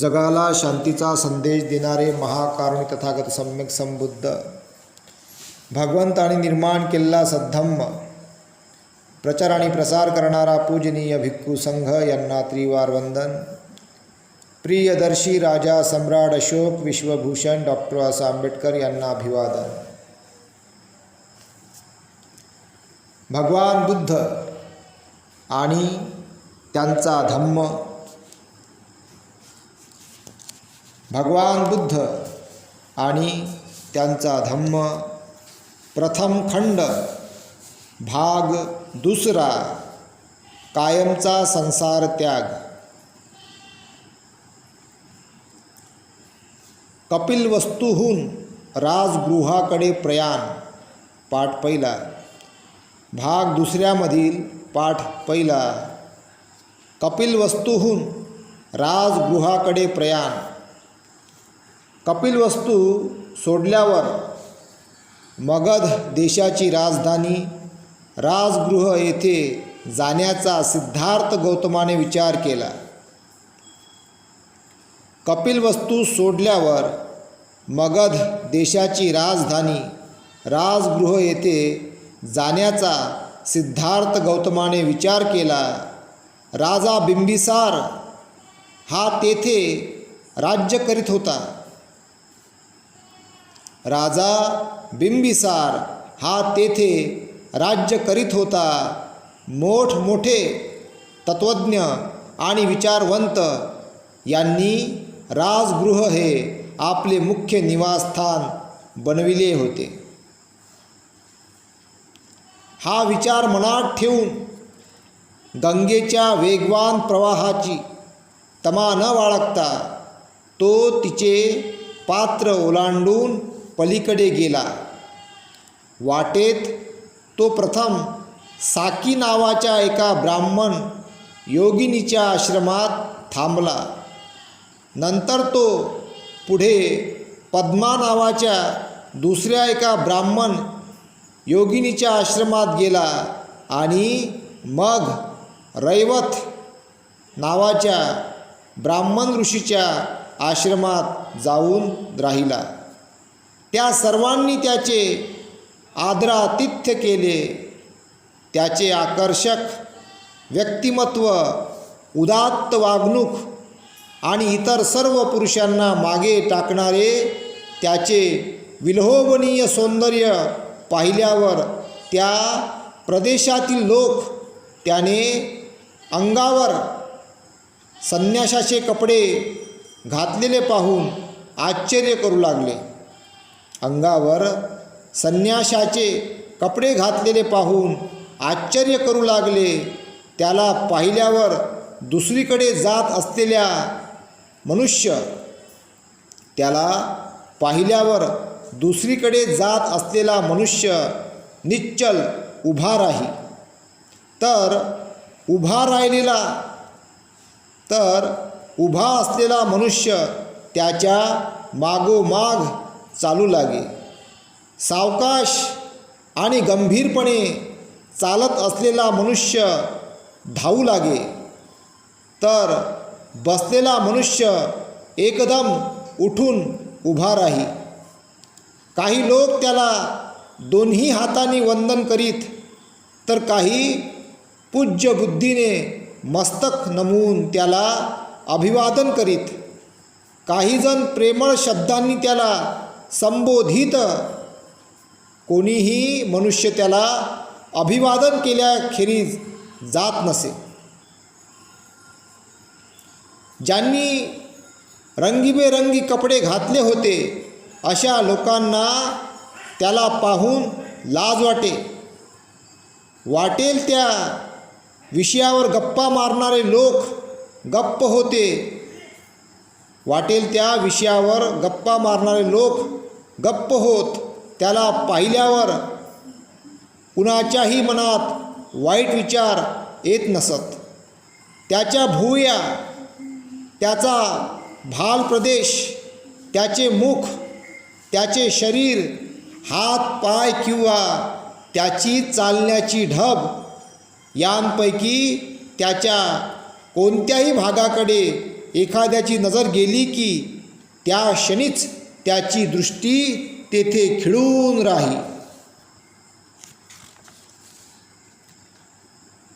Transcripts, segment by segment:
जगाला शांतीचा संदेश देणारे महाकारुणी तथागत सम्यक संबुद्ध. भगवंताने निर्माण केलेला सद्धम्म प्रचार आणि प्रसार करणारा पूजनीय भिक्खू संघ यांना त्रिवार वंदन. प्रियदर्शी राजा सम्राट अशोक विश्वभूषण डॉक्टर बाबासाहेब आंबेडकर यांना अभिवादन. भगवान बुद्ध आणि त्यांचा धम्म भगवान बुद्ध आणि त्यांचा धम्म. प्रथम खंड भाग दुसरा कायमचा संसार त्याग. कपिलवस्तूहून राजगृहाकडे प्रयाण पाठ पहिला. भाग दुसऱ्यामधील पाठ पहिला. कपिलवस्तूहून राजगृहाकडे प्रयाण कपिलवस्तू सोडल्यावर मगध देशाची राजधानी राजगृह येथे जाण्याचा सिद्धार्थ गौतमाने विचार केला. कपिलवस्तू सोडल्यावर मगध देशाची राजधानी राजगृह येथे जाण्याचा सिद्धार्थ गौतमाने विचार केला. राजा बिंबिसार हा तेथे राज्य करीत होता. राजा बिंबिसार हा तेथे राज्य करीत होता. मोठमोठे तत्त्वज्ञ आणि विचारवंत यांनी राजगृह हे आपले मुख्य निवासस्थान बनविले होते. हा विचार मनात ठेवून गंगेच्या वेगवान प्रवाहाची तमा न बाळगता तो तिचे पात्र ओलांडून पलीकडे गेला. वाटेत तो प्रथम साकी नावाच्या एका ब्राह्मण योगिनीच्या आश्रमात थांबला. नंतर तो पुढे पद्मा नावाच्या दुसऱ्या एका ब्राह्मण योगिनीच्या आश्रमात गेला आणि मग रैवत नावाच्या ब्राह्मण ऋषीच्या आश्रमात जाऊन राहिला. त्या सर्वांनी त्याचे आदरातिथ्य केले. त्याचे आकर्षक व्यक्तिमत्व उदात्त वागणूक आणि इतर सर्व पुरुषांना मागे टाकणारे त्याचे विलोभनीय सौंदर्य पाहिल्यावर त्या प्रदेशातील लोक त्याने अंगावर संन्याशाचे कपडे घातलेले पाहून आश्चर्य करू लागले. अंगावर संन्याशाचे कपडे घातलेले पाहून आश्चर्य करू लागले. त्याला पाहिल्यावर दुसरीकडे जात असलेल्या मनुष्य त्याला पाहिल्यावर दुसरीकडे जात असलेला मनुष्य निश्चल उभा राही. तर उभा राहिलेला तर उभा असलेला मनुष्य त्याच्या मागोमाग चालू लागे. सावकाश आणि गंभीरपणे चालत असलेला मनुष्य धावू लागे. तर बसलेला मनुष्य एकदम उठून उभा राही. काही लोक त्याला दोन्ही हातांनी वंदन करीत तर काही पूज्य बुद्धीने मस्तक नमवून त्याला अभिवादन करीत. काहीजण प्रेमळ शब्दांनी त्याला संबोधित. कोणीही मनुष्य त्याला अभिवादन केल्याखेरीज जात नसे. ज्यांनी रंगीबेरंगी कपडे घातले होते अशा लोकांना त्याला पाहून लाज वाटे. वाटेल त्या विषयावर गप्पा मारणारे लोक गप्प होते. वाटेल त्या विषयावर गप्पा मारणारे लोक गप्प होत त्याला पाहिल्यावर कुणाच्याही मनात वाईट विचार येत नसत. त्याच्या भुवया त्याचा भाल प्रदेश त्याचे मुख त्याचे शरीर हात पाय किंवा त्याची चालण्याची ढब यांपैकी त्याच्या कोणत्याही भागाकडे एखाद्याची नजर गेली की त्या क्षणीच त्याची दृष्टी तेथे खिळून राही.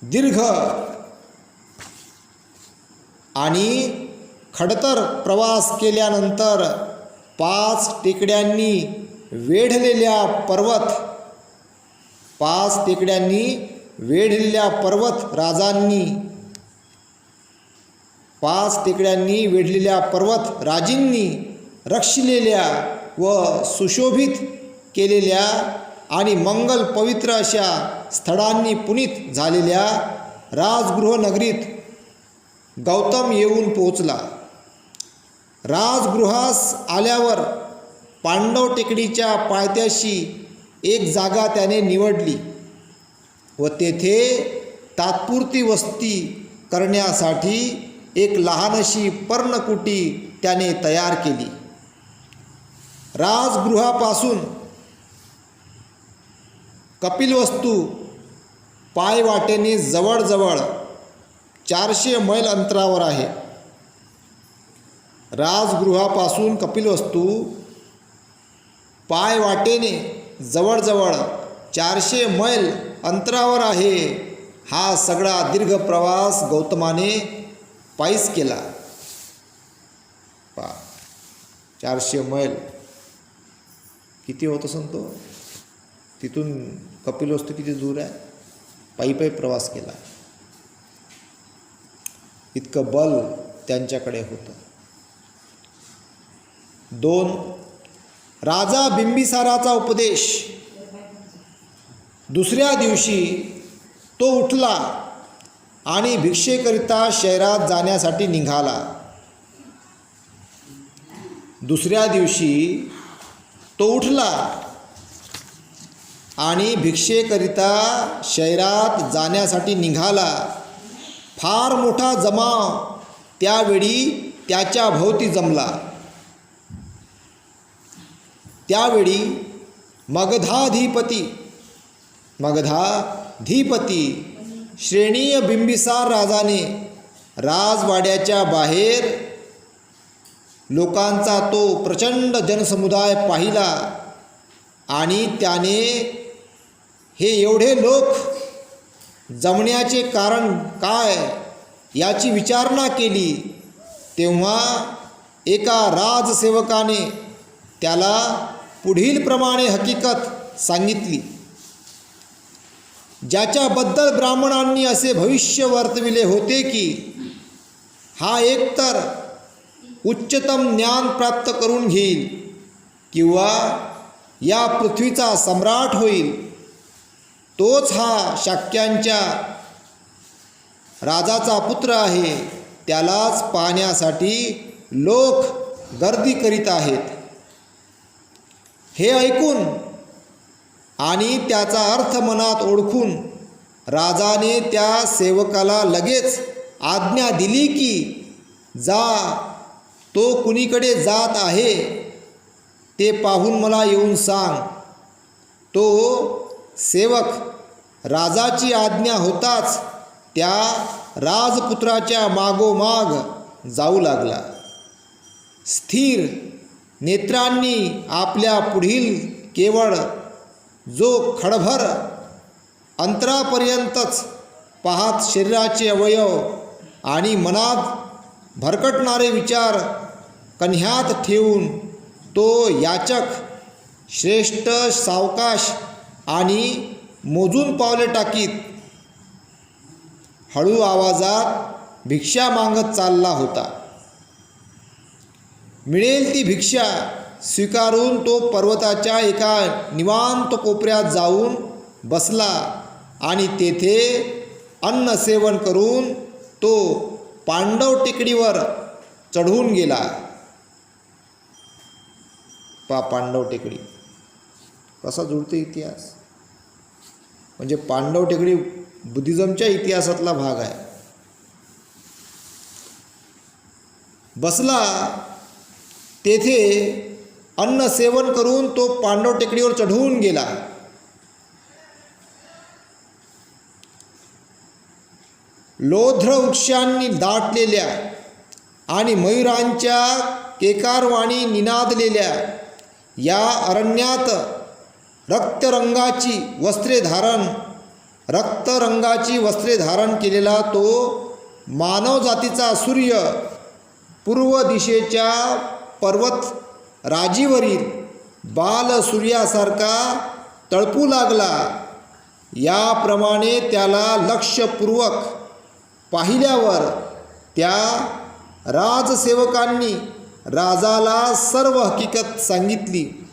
दीर्घ आणि खडतर प्रवास केल्यानंतर पाच टेकड्यांनी वेढलेल्या पर्वत पाच टेकड्यांनी वेढलेल्या पर्वत राजांनी पाच टेकड्यांनी वेढलेल्या पर्वत राजींनी रक्षलेल्या व सुशोभित केलेल्या आणि मंगल पवित्र अशा स्थळांनी पुनीत झालेल्या राजगृहनगरीत गौतम येऊन पोहोचला. राजगृहास आल्यावर पांडव टेकडीच्या पायथ्याशी एक जागा त्याने निवडली व तेथे तात्पुरती वस्ती करण्यासाठी एक लहानशी पर्णकुटी त्याने तयार केली. राजगृहापासून कपिलवस्तू पायवाटेने जवळजवळ चारशे मैल अंतरावर आहे. राजगृहापासून कपिलवस्तू पायवाटेने जवळजवळ चारशे मैल अंतरावर आहे हा सगळा दीर्घ प्रवास गौतमाने पायीस केला. पा चारशे मैल. किती होत असेल तो? तिथून कपिलवस्तू किती दूर आहे? पायी पायी प्रवास केला. इतकं बल त्यांच्याकडे होतं. दोन राजा बिंबिसाराचा उपदेश. दुसऱ्या दिवशी तो उठला आणि भिक्षेकरिता शहरात जाण्यासाठी निघाला. दुसऱ्या दिवशी तो उठला. आणि भिक्षेकरिता शहरात जाण्यासाठी निघाला. फार मोठा जमाव त्यावेळी त्याच्या भोवती जमला. त्यावेळी मगधाधिपती मगधाधिपती श्रेणीय बिंबिसार राजाने राजवाड्याच्या बाहेर लोकांचा तो प्रचंड जनसमुदाय पाहिला. आणि त्याने हे एवढे लोक जमण्याचे कारण काय याची विचारणा केली. तेव्हा एका राजसेवकाने त्याला पुढील प्रमाणे हकीकत सांगितली. ज्याच्याबद्दल ब्राह्मणांनी असे भविष्य वर्तविले होते की हा एकतर उच्चतम ज्ञान प्राप्त करून घेईल किंवा या पृथ्वीचा सम्राट होईल तोच हा शाक्यांच्या राजाचा पुत्र आहे. त्यालाच पाहण्यासाठी लोक गर्दी करीत आहेत. हे ऐकून आणि त्याचा अर्थ मनात ओळखून राजाने त्या सेवकाला लगेच आज्ञा दिली की जा तो कुणीकडे जात आहे ते पाहून मला येऊन सांग. तो सेवक राजाची आज्ञा होताच त्या राजपुत्राच्या मागोमाग जाऊ लागला. स्थिर नेत्रांनी आपल्या पुढील केवळ जो खडभर अंतरापर्यंतच पाहत शरीराचे अवयव आणि मनात भरकटणारे विचार कन्ह्यात ठेवून तो याचक श्रेष्ठ सावकाश आणि मोजून पावले टाकीत हळू आवाजात भिक्षा मागत चालला होता. मिळेल ती भिक्षा स्वीकारून तो पर्वताच्या एका निवांत कोपऱ्यात जाऊन बसला आणि तेथे अन्न सेवन करून तो पांडव टेकडीवर चढून गेला. पा पांडव टेकडी. कसा जुळतो इतिहास? म्हणजे पांडव टेकडी बुद्धिझमच्या इतिहासातला भाग आहे. बसला तेथे अन्न सेवन करून तो पांडव टेकडीवर चढवून गेला. लोध्र वृक्षांनी दाटलेल्या आणि मयुरांच्या केकारवाणी निनादलेल्या या अरण्यात रक्तरंगाची वस्त्रे धारण रक्तरंगाची वस्त्रे धारण केलेला तो मानवजातीचा सूर्य पूर्व दिशेच्या पर्वत राजीवरील बाल सूर्यासारखा तळपू लागला. याप्रमाणे त्याला लक्षपूर्वक पाहिल्यावर त्या राजसेवकांनी राजाला सर्व हकीकत सांगितली.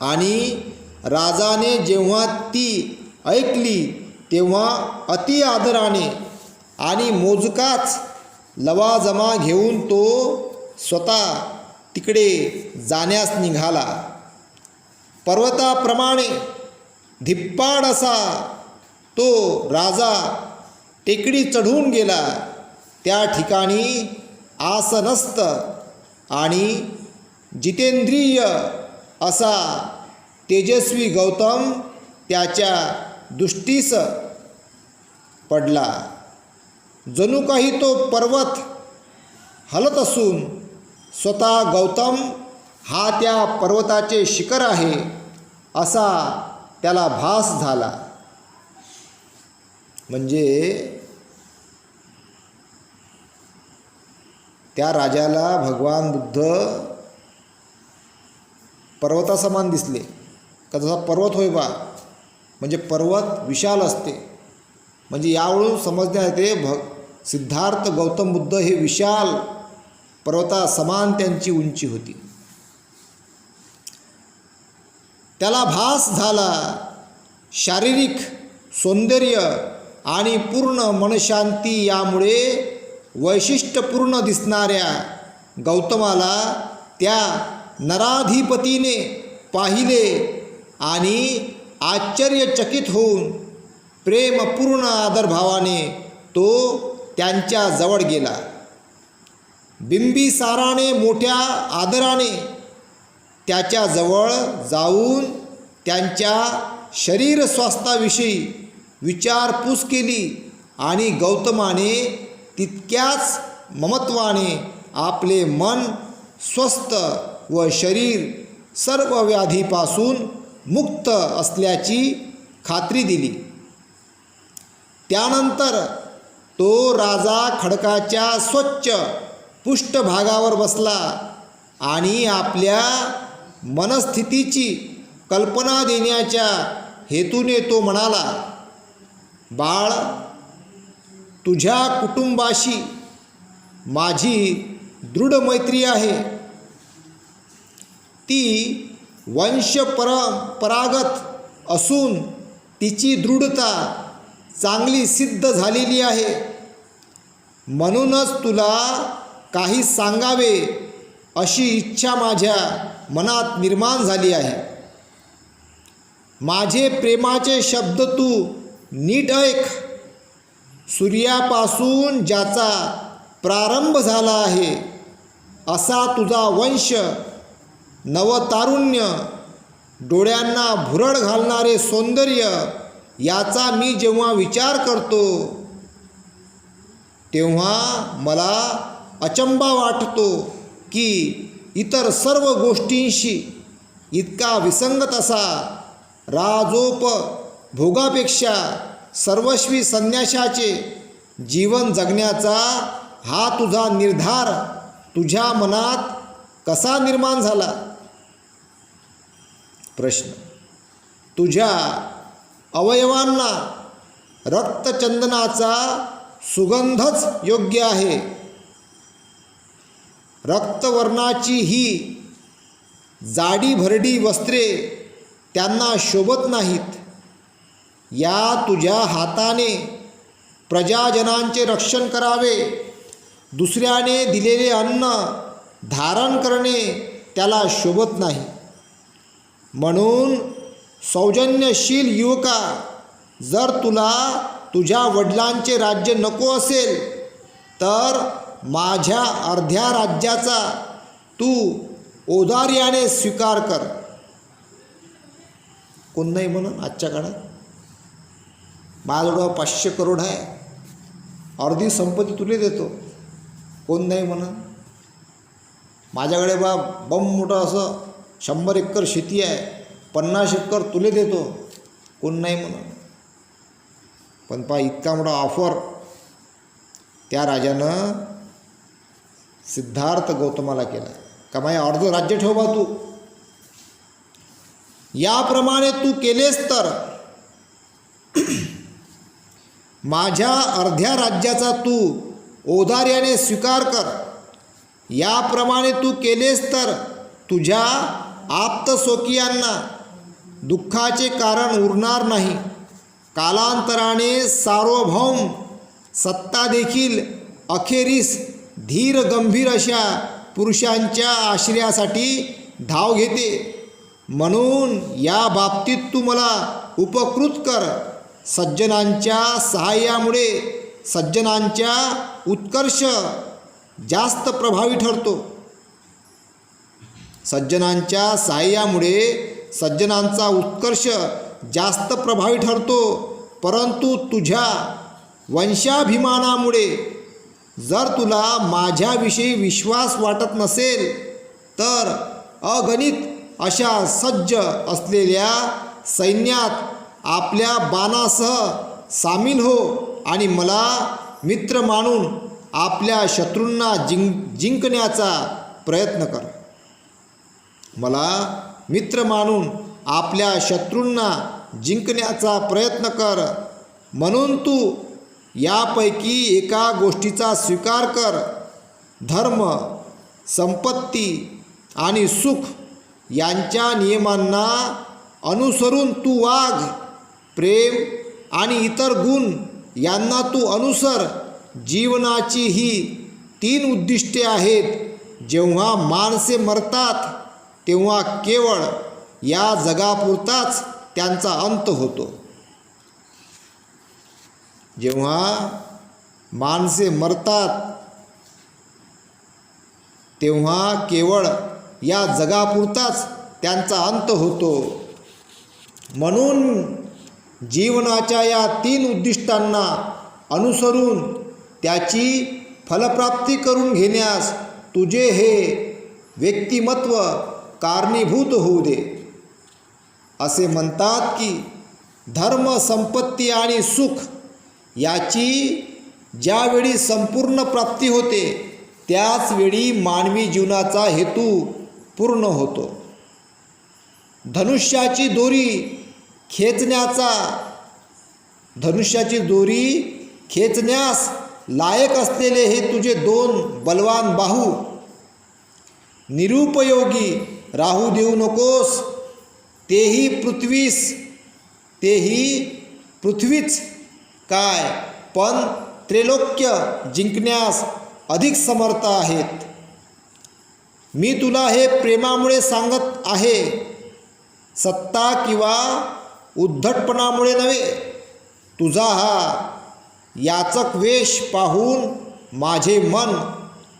आणि राजाने जेव्हा ती ऐकली तेव्हा अति आदराने आणि मोजकाच लवाजमा घेऊन तो स्वतः तिकडे जाण्यास निघाला. पर्वताप्रमाणे धिप्पाड असा तो राजा टेकडी चढून गेला. त्या ठिकाणी आसनस्त आणि जितेंद्रिय असा तेजस्वी गौतम त्याच्या दृष्टीस पडला. जणू काही तो पर्वत हलत असून स्वतः गौतम हा त्या पर्वताचे शिखर आहे असा त्याला भास झाला. म्हणजे त्या राजाला भगवान बुद्ध पर्वतासमान दिसले. का जसा पर्वत होय बा म्हणजे पर्वत विशाल असते. म्हणजे यावरून समजण्यात येते भ सिद्धार्थ गौतम बुद्ध हे विशाल पर्वतासमान त्यांची उंची होती. त्याला भास झाला शारीरिक सौंदर्य आणि पूर्ण मनशांती यामुळे वैशिष्ट्यपूर्ण दिसणाऱ्या गौतमाला त्या नराधिपतीने पाहिले आणि आश्चर्यचकित होऊन प्रेमपूर्ण आदरभावाने तो त्यांच्या जवळ गेला. बिंबिसाराने मोठ्या आदराने त्याच्याजवळ जाऊन त्यांच्या शरीर स्वास्थ्याविषयी विचारपूस केली आणि गौतमाने तितक्याच ममत्वाने आपले मन स्वस्थ व शरीर सर्व व्याधीपासून मुक्त असल्याची खात्री दिली. त्यानंतर तो राजा खडकाच्या स्वच्छ पृष्ठभागावर बसला आणि आपल्या मनस्थितीची कल्पना देण्याच्या हेतूने तो म्हणाला बाळ तुझ्या कुटुंबाशी माझी दृढ मैत्री आहे. ती वंशपरंपरागत असून तिची दृढता चांगली सिद्ध झालेली आहे. म्हणूनच तुला काही सांगावे अशी इच्छा माझ्या मनात निर्माण झाली आहे. माझे प्रेमाचे शब्द तू नीट ऐक. सूर्यापासून ज्याचा प्रारंभ झाला आहे असा तुझा वंश नवतारुण्य डोळ्यांना भुरळ घालणारे सौंदर्य याचा मी जेव्हा विचार करतो तेव्हा मला अचंबा वाटतो की इतर सर्व गोष्टींशी इतका विसंगत असा राजोप भोगापेक्षा सर्वस्वी संन्याशाचे जीवन जगण्याचा हा तुझा निर्धार तुझ्या मनात कसा निर्माण झाला? प्रश्न. तुझ्या अवयवांना रक्तचंदनाचा सुगंधच योग्य आहे. रक्तवर्णाची ही जाडी भरडी वस्त्रे त्यांना शोभत नाहीत. या तुझ्या हाताने प्रजाजनांचे रक्षण करावे. दुसऱ्याने दिलेले अन्न धारण करणे त्याला शोभत नाही. म्हणून सौजन्यशील युवका जर तुला तुझ्या वडिलांचे राज्य नको असेल तर माझ्या अर्ध्या राज्याचा तू ओदार्याने स्वीकार कर. कोण नाही म्हणून आजच्या काळात? माझ्याजवळ पाचशे करोड आहे. अर्धी संपत्ती तुले देतो. कोण नाही म्हणा माझ्याकडे बा बम मोठं असं शंभर एकर शेती आहे. पन्नास एकर तुले देतो. कोण नाही म्हणा पण पा इतका मोठा ऑफर त्या राजानं सिद्धार्थ गौतमाला केला का माझे अर्ध राज्य ठेव बा तू. याप्रमाणे तू केलेस तर माझ्या अर्ध्या राज्याचा तू ओदार्याने स्वीकार कर. याप्रमाणे तू केलेस तर तुझ्या आप्तस्वकीयांना दुःखाचे कारण उरणार नाही. कालांतराने सार्वभौम सत्ता देखील अखेरीस धीर गंभीर अशा पुरुषांच्या आश्रयासाठी धाव घेते. म्हणून या बाबतीत तू मला उपकृत कर. सज्जनांच्या सहाय्यामुळे सज्जनांच्या उत्कर्ष जास्त प्रभावी ठरतो. सज्जनांच्या सहाय्यामुळे सज्जनांचा उत्कर्ष जास्त प्रभावी ठरतो. परंतु तुझ्या वंशाभिमानामुळे जर तुला माझ्याविषयी विश्वास वाटत नसेल तर अगणित अशा सज्ज असलेल्या सैन्यात आपल्या बाणासह सामील हो आणि मला मित्र मानून आपल्या शत्रूंना जिंक जिंकण्याचा प्रयत्न कर. मला मित्र मानून आपल्या शत्रूंना जिंकण्याचा प्रयत्न कर. म्हणून तू यापैकी एका गोष्टीचा स्वीकार कर. धर्म संपत्ती आणि सुख यांच्या नियमांना अनुसरून तू वाघ. प्रेम आणि इतर गुण यांना तू अनुसर. जीवनाची ही तीन उद्दिष्टे आहेत. जेव्हा माणसे मरतात तेव्हा केवळ या जगापुरताच त्यांचा अंत होतो. जेव्हा माणसे मरतात तेव्हा केवळ या जगापुरताच त्यांचा अंत होतो. म्हणून जीवनाच्या या तीन उद्दिष्टांना अनुसरून त्याची फलप्राप्ती करून घेण्यास तुझे हे व्यक्तिमत्व कारणीभूत होऊ दे. असे म्हणतात की धर्म संपत्ती आणि सुख याची ज्यावेळी संपूर्ण प्राप्ती होते त्याचवेळी मानवी जीवनाचा हेतू पूर्ण होतो. धनुष्याची दोरी खेचण्याचा. धनुष्याची दोरी खेचण्यास लायक असलेले हे तुझे दोन बलवान बाहू. निरुपयोगी राहू देऊ नकोस. तेही पृथ्वीस. तेही पृथ्वीच. काय? पण त्रैलोक्य जिंकण्यास अधिक समर्थ आहेत. मी तुला हे प्रेमामुळे सांगत आहे. सत्ता किंवा उद्धटपणामुळे नव्हे. तुझा हा याचक वेश पाहून माझे मन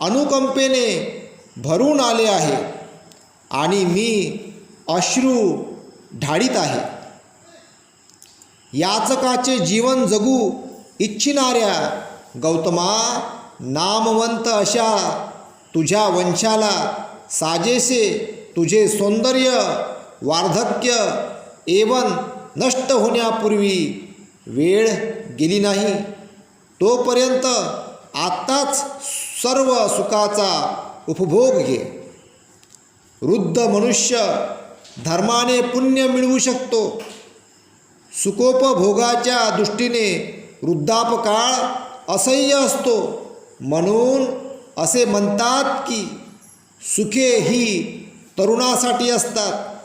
अनुकंपेने भरून आले आहे आणि मी अश्रू ढाळीत आहे. याचकाचे जीवन जगू इच्छिणाऱ्या गौतमा नामवंत अशा तुझ्या वंशाला साजेसे तुझे सौंदर्य वार्धक्य एवन नष्ट होण्यापूर्वी वेळ गेली नाही तोपर्यंत आत्ताच सर्व सुखाचा उपभोग घे. वृद्ध मनुष्य धर्माने पुण्य मिळवू शकतो. सुखोपभोगाच्या दृष्टीने वृद्धापकाळ असह्य असतो. म्हणून असे म्हणतात की सुखे ही तरुणासाठी असतात.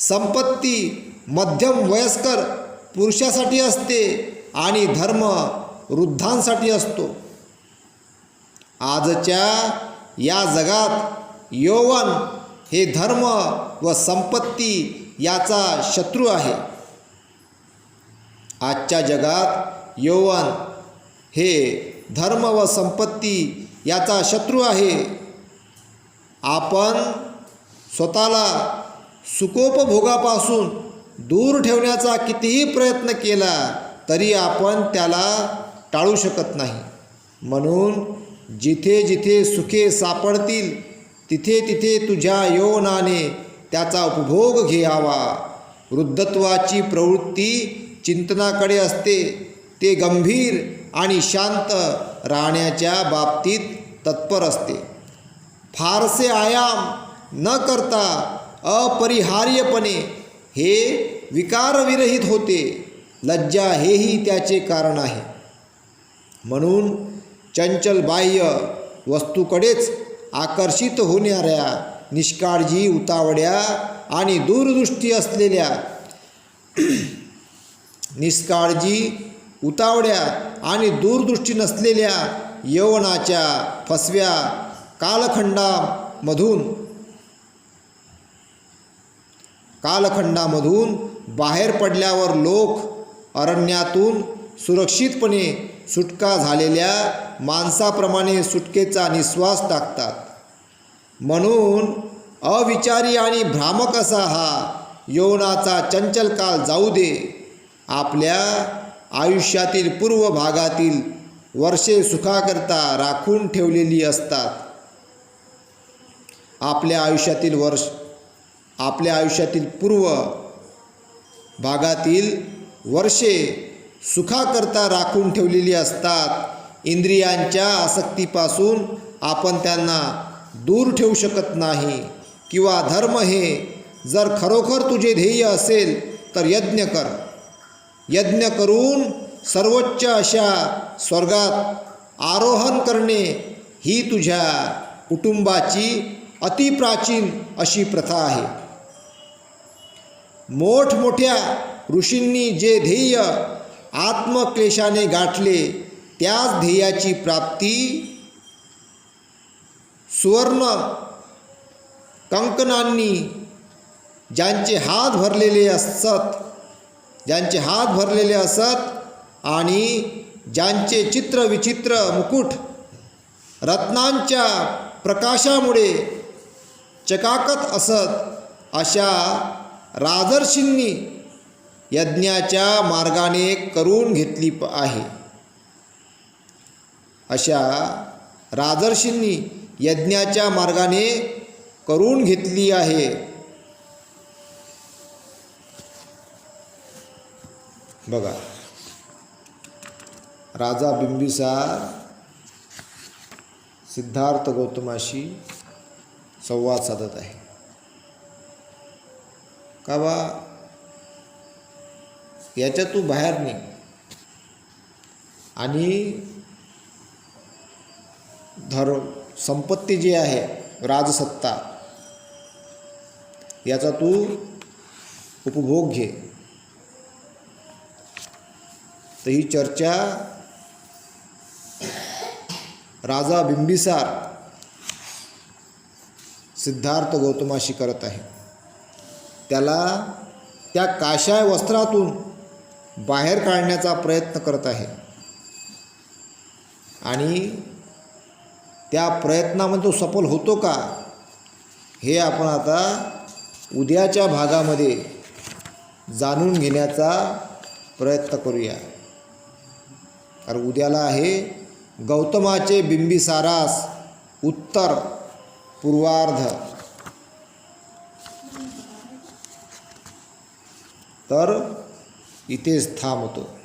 संपत्ती मध्यम वयस्कर पुरुषासाठी असते आणि धर्म वृद्धांसाठी असतो. आजच्या या जगात यौवन हे धर्म व संपत्ती याचा शत्रू आहे. आजच्या जगात यौवन हे धर्म व संपत्ती याचा शत्रू आहे. आपण स्वतःला सुकोपभोगापासून दूर ठेवण्याचा कितीही प्रयत्न केला तरी आपण त्याला टाळू शकत नाही. म्हणून जिथे जिथे सुखे सापडतील तिथे तिथे तुझ्या योनाने त्याचा उपभोग घ्यावा. वृद्धत्वाची प्रवृत्ती चिंतनाकडे असते ते गंभीर आणि शांत राहण्याच्या बाबतीत तत्पर असते. फारसे आयाम न करता अपरिहार्यपणे हे विकारविरहित होते. लज्जा हेही त्याचे कारण आहे. म्हणून चंचल बाह्य वस्तूकडेच आकर्षित होणाऱ्या निष्काळजी उतावड्या आणि दूरदृष्टी असलेल्या निष्काळजी उतावड्या आणि दूरदृष्टी नसलेल्या यवनाच्या फसव्या कालखंडामधून कालखंडामधून बाहेर पडल्यावर लोक अरण्यातून सुरक्षितपणे सुटका झालेल्या माणसाप्रमाणे सुटकेचा निश्वास टाकतात. म्हणून अविचारी आणि भ्रामक असा हा यवनाचा चंचल काल जाऊ दे. आपल्या आयुष्यातील पूर्व भागातील वर्षे सुखाकरता राखून ठेवलेली असतात. आपल्या आयुष्यातील वर्ष आपल्या आयुष्यातील पूर्व भागातील वर्षे सुखाकरता राखून ठेवलेली असतात. इंद्रियांच्या आसक्तीपासून आपण त्यांना दूर ठेवू शकत नाही. किंवा धर्म हे जर खरोखर तुझे ध्येय असेल तर यज्ञ कर. यज्ञ करून सर्वोच्च अशा स्वर्गात आरोहण करणे ही तुझ्या कुटुंबाची अतिप्राचीन अशी प्रथा आहे. मोठमोठ्या ऋषींनी जे ध्येय आत्मक्लेशाने गाठले त्याच ध्येयाची प्राप्ती सुवर्ण कंकणांनी ज्यांचे हात भरलेले असत ज्यांचे हात भरलेले असत आणि ज्यांचे चित्र विचित्र मुकुट रत्नांच्या प्रकाशामुळे चकाकत असत अशा राजर्षींनी यज्ञाच्या मार्गाने करून घेतली प आहे. अशा राजर्षींनी यज्ञाच्या मार्गाने करून घेतली आहे. बघा. राजा बिंबिसार सिद्धार्थ गौतमाशी संवाद साधत आहे. का बा? याच्या तू बाहेर निघ. आणि धर संपत्ती जी आहे राजसत्ता याचा तू उपभोग घे. तर ही चर्चा राजा बिंबिसार सिद्धार्थ गौतमाशी करत आहे. त्याला त्या काशाय वस्त्रातून बाहेर काढण्याचा प्रयत्न करत आहे. आणि त्या प्रयत्नामध्ये तो सफल होतो का? हे आपण आता उद्याच्या भागामध्ये जाणून घेण्याचा प्रयत्न करूया. कारण उद्याला आहे गौतमाचे बिंबिसारास उत्तर पूर्वार्ध. तर इथेच थांबतो.